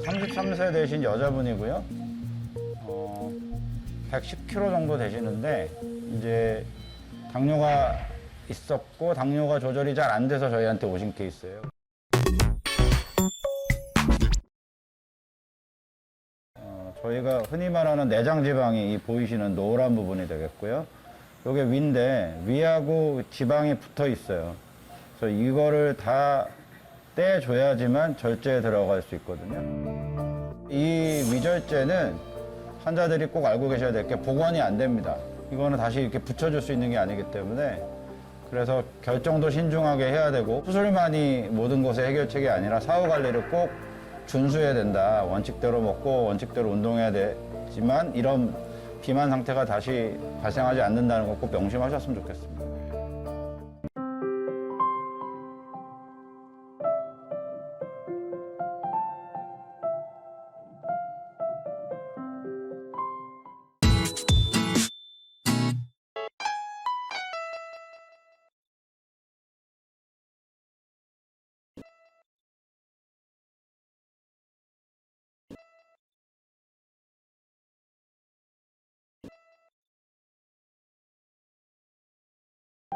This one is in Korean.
40세 되신 여자분이고요. 어, 110kg 정도 되시는데 이제 당뇨가 있었고 당뇨가 조절이 잘 안 돼서 저희한테 오신 케이스예요. 어, 저희가 흔히 말하는 내장 지방이 이 보이시는 노란 부분이 되겠고요. 요게 위인데 위하고 지방이 붙어 있어요. 그래서 이거를 다 떼줘야지만 절제에 들어갈 수 있거든요. 이 위절제는 환자들이 꼭 알고 계셔야 될 게 복원이 안 됩니다. 이거는 다시 이렇게 붙여줄 수 있는 게 아니기 때문에 그래서 결정도 신중하게 해야 되고 수술만이 모든 것의 해결책이 아니라 사후 관리를 꼭 준수해야 된다. 원칙대로 먹고 원칙대로 운동해야 되지만 이런 비만 상태가 다시 발생하지 않는다는 거꼭 명심하셨으면 좋겠습니다.